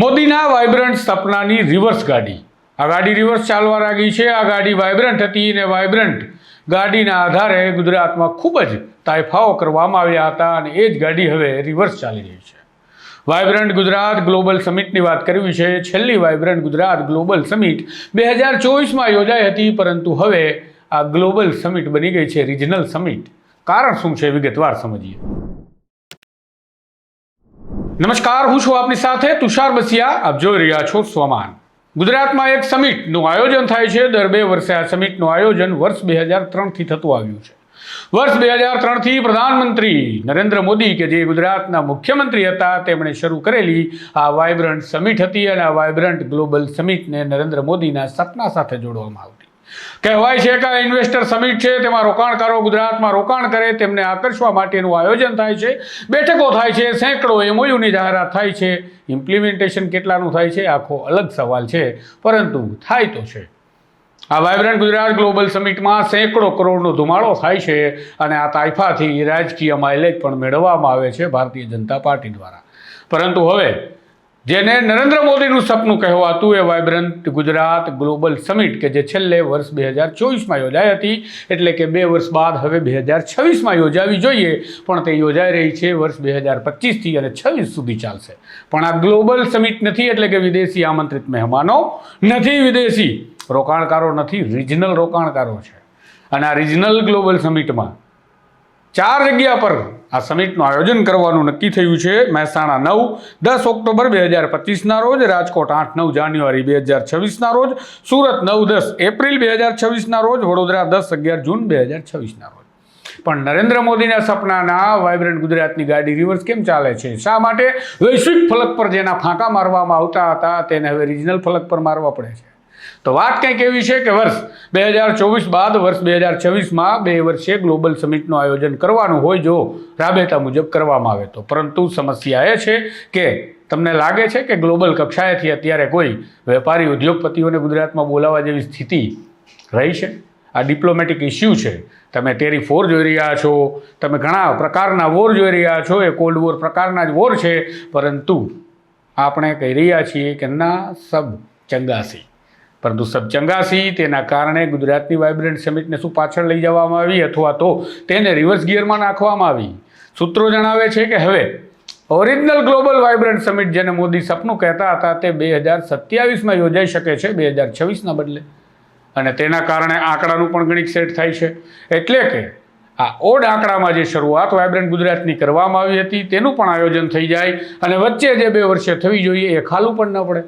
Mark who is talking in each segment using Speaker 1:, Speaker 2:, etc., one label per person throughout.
Speaker 1: મોદીના vibrant સપનાની reverse ગાડી. આ ગાડી રિવર્સ ચાલવા લાગી છે. આ ગાડી વાઇબ્રન્ટ હતી અને વાઇબ્રન્ટ ગાડીના આધારે ગુજરાતમાં ખૂબ જ તાયફાઓ કરવામાં આવ્યા હતા અને એ જ ગાડી હવે રિવર્સ ચાલી રહી છે. વાઇબ્રન્ટ ગુજરાત ગ્લોબલ સમિટની વાત કરવી છે. છેલ્લી વાઇબ્રન્ટ ગુજરાત ગ્લોબલ સમિટ બે હજાર ચોવીસમાં યોજાઈ હતી, પરંતુ હવે આ ગ્લોબલ સમિટ બની ગઈ છે. Regional summit. કારણ શું છે? વિગતવાર સમજીએ. નમસ્કાર, હું છું આપની સાથે તુષાર બસિયા. આપ જોઈ રહ્યા છો સ્વમાન. ગુજરાતમાં એક સમિટનું આયોજન થાય છે. દર બે વર્ષે આ સમિટનું આયોજન વર્ષ બે હજાર ત્રણથી થતું આવ્યું છે. વર્ષ બે હજાર ત્રણથી પ્રધાનમંત્રી નરેન્દ્ર મોદી, કે જે ગુજરાતના મુખ્યમંત્રી હતા, તેમણે શરૂ કરેલી આ વાઇબ્રન્ટ સમિટ હતી અને આ વાઇબ્રન્ટ ગ્લોબલ સમિટને નરેન્દ્ર મોદીના સપના સાથે જોડવામાં આવતી કહેવાય છે કે ઇન્વેસ્ટર સમિટ છે, તેમાં રોકાણકારો ગુજરાતમાં રોકાણ કરે, તેમને આકર્ષવા માટેનું આયોજન થાય છે, બેઠકો થાય છે, સેંકડો એમઓયુની જાહેરાત થાય છે ઇમ્પ્લિમેન્ટેશન કેટલાનું થાય છે, આખો અલગ સવાલ છે, પરંતુ થાય તો છે. આ વાયબ્રન્ટ ગુજરાત ગ્લોબલ સમિટમાં સેંકડો કરોડનો ધુમાડો થાય છે અને આ તાઇફાથી રાજકીય માઇલેજ પણ મેળવવામાં આવે છે ભારતીય જનતા પાર્ટી દ્વારા. પરંતુ હવે જેને નરેન્દ્ર મોદીનું સપનું કહેવાતું એ વાયબ્રન્ટ ગુજરાત ગ્લોબલ સમિટ કે જે છેલ્લે વર્ષ બે હજાર ચોવીસમાં યોજાઈ હતી, એટલે કે બે વર્ષ બાદ હવે બે હજાર છવ્વીસમાં યોજાવી જોઈએ, પણ તે યોજાઈ રહી છે વર્ષ બે હજાર પચીસથી અને છવ્વીસ સુધી ચાલશે. પણ આ ગ્લોબલ સમિટ નથી, એટલે કે વિદેશી આમંત્રિત મહેમાનો નથી, વિદેશી રોકાણકારો નથી, રિજનલ રોકાણકારો છે. અને આ રિજનલ ગ્લોબલ સમિટમાં ચાર જગ્યા પર આ સમિટનું આયોજન કરવાનું નક્કી થયું છે. મહેસાણા નવ, દસ ઓક્ટોબર બે હજાર પચીસના રોજ, રાજકોટ આઠ, નવ જાન્યુઆરી બે હજાર છવ્વીસના રોજ, સુરત નવ, દસ એપ્રિલ બે હજાર છવ્વીસના રોજ, વડોદરા દસ અગિયાર જૂન બે હજાર છવ્વીસના રોજ. પણ નરેન્દ્ર મોદીના સપનાના વાઇબ્રન્ટ ગુજરાતની ગાડી રિવર્સ કેમ ચાલે છે? શા માટે? વૈશ્વિક ફલક પર જેના ફાંકા મારવામાં આવતા હતા, તેને હવે રિજનલ ફલક પર મારવા પડે છે. તો વાત કંઈક એવી છે કે વર્ષ બે હજાર ચોવીસ બાદ વર્ષ બે હજાર છવ્વીસમાં બે વર્ષે ગ્લોબલ સમિટનું આયોજન કરવાનું હોય જો, રાબેતા મુજબ કરવામાં આવે તો. પરંતુ સમસ્યા એ છે કે તમને લાગે છે કે ગ્લોબલ કક્ષાએથી અત્યારે કોઈ વેપારી ઉદ્યોગપતિઓને ગુજરાતમાં બોલાવવા જેવી સ્થિતિ રહી છે? આ ડિપ્લોમેટિક ઇસ્યુ છે. તમે તેરી ફોર જોઈ રહ્યા છો, તમે ઘણા પ્રકારના વોર જોઈ રહ્યા છો, એ કોલ્ડ વોર પ્રકારના જ વોર છે, પરંતુ આપણે કહી રહ્યા છીએ કે ના, સબ ચંગાસી પરંતુ સબચંગાસી તેના કારણે ગુજરાતની વાઇબ્રન્ટ સમિટને શું પાછળ લઈ જવામાં આવી અથવા તો તેને રિવર્સ ગિયરમાં નાખવામાં આવી? સૂત્રો જણાવે છે કે હવે ઓરિજિનલ ગ્લોબલ વાઇબ્રન્ટ સમિટ જેને મોદી સપનું કહેતા હતા તે બે હજાર સત્યાવીસમાં યોજાઈ શકે છે, બે હજાર છવ્વીસના બદલે. અને તેના કારણે આંકડાનું પણ ગણિત સેટ થાય છે. એટલે કે આ ઓડ આંકડામાં જે શરૂઆત વાઇબ્રન્ટ ગુજરાતની કરવામાં આવી હતી તેનું પણ આયોજન થઈ જાય અને વચ્ચે જે બે વર્ષે થવી જોઈએ એ ખાલું પણ ન પડે.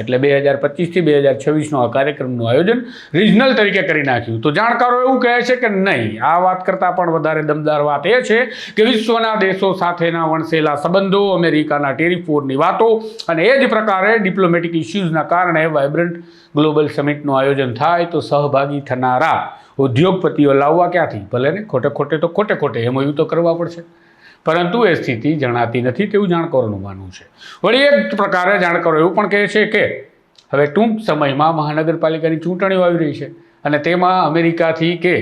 Speaker 1: એટલે બે હજાર પચીસથી બે હજાર છવ્વીસનું આ કાર્યક્રમનું આયોજન રિજનલ તરીકે કરી નાખ્યું. તો જાણકારો એવું કહે છે કે નહીં, આ વાત કરતાં પણ વધારે દમદાર વાત એ છે કે વિશ્વના દેશો સાથેના વણસેલા સંબંધો, અમેરિકાના ટેરિફોરની વાતો અને એ જ પ્રકારે ડિપ્લોમેટિક ઇસ્યુઝના કારણે વાઇબ્રન્ટ ગ્લોબલ સમિટનું આયોજન થાય તો સહભાગી થનારા ઉદ્યોગપતિઓ લાવવા ક્યાંથી? ભલે ને ખોટે ખોટે તો ખોટે ખોટે એમઓયુ તો કરવા પડશે. પરંતુ એ સ્થિતિ જણાતી નથી તેવું જાણકારોનું માનવું છે. વળી એક પ્રકારે જાણકારો એવું પણ કહે છે કે હવે ટૂંક સમયમાં મહાનગરપાલિકાની ચૂંટણીઓ આવી રહી છે અને તેમાં અમેરિકાથી કે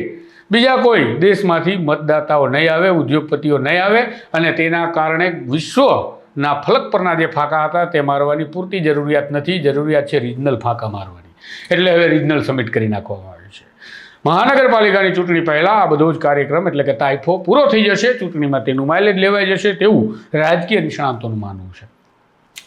Speaker 1: બીજા કોઈ દેશમાંથી મતદાતાઓ નહીં આવે, ઉદ્યોગપતિઓ નહીં આવે અને તેના કારણે વિશ્વના ફલક પરના જે ફાંકા હતા તે મારવાની પૂરતી જરૂરિયાત નથી. જરૂરિયાત છે રિજનલ ફાંકા મારવાની. એટલે હવે રિજનલ સમિટ કરી નાખવામાં આવે મહાનગરપાલિકાની ચૂંટણી પહેલાં આ બધો જ કાર્યક્રમ એટલે કે તાઇફો પૂરો થઈ જશે, ચૂંટણીમાં તેનું માઇલેજ લેવાઈ જશે તેવું રાજકીય નિષ્ણાંતોનું માનવું છે.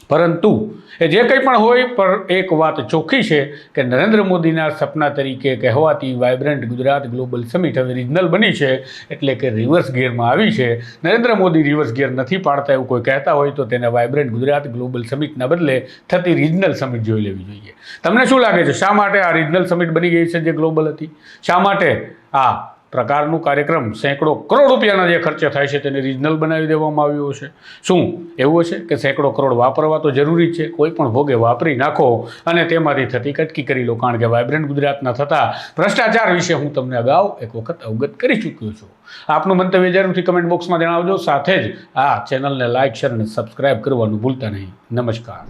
Speaker 1: પરંતુ એ જે કંઈ પણ હોય, પણ એક વાત ચોખ્ખી છે કે નરેન્દ્ર મોદીના સપના તરીકે કહેવાતી વાઇબ્રન્ટ ગુજરાત ગ્લોબલ સમિટ હવે રિજનલ બની છે, એટલે કે રિવર્સ ગિયરમાં આવી છે. નરેન્દ્ર મોદી રિવર્સ ગિયર નથી પાડતા એવું કોઈ કહેતા હોય, તો તેને વાઇબ્રન્ટ ગુજરાત ગ્લોબલ સમિટના બદલે થતી રિજનલ સમિટ જોઈ લેવી જોઈએ. તમને શું લાગે છે, શા માટે આ રિજનલ સમિટ બની ગઈ છે, જે ગ્લોબલ હતી? શા માટે આ પ્રકારનું કાર્યક્રમ સેંકડો કરોડ રૂપિયાના જે ખર્ચે થાય છે તેને રિજનલ બનાવી દેવામાં આવ્યો છે. શું? એવું છે કે સેંકડો કરોડ વાપરવા તો જરૂરી છે? કોઈ પણ ભોગે વાપરી નાખો અને તેમાંથી થતી કટકી કરી લો. કારણ કે વાઇબ્રન્ટ ગુજરાતના થતા ભ્રષ્ટાચાર વિશે હું તમને અગાઉ એક વખત અવગત કરી ચૂક્યો છું. આપનું મંતવ્ય જરૂરથી કમેન્ટ બોક્સમાં જણાવજો. સાથે જ આ ચેનલને લાઇક શેર અને સબસ્ક્રાઇબ કરવાનું ભૂલતા નહીં. નમસ્કાર.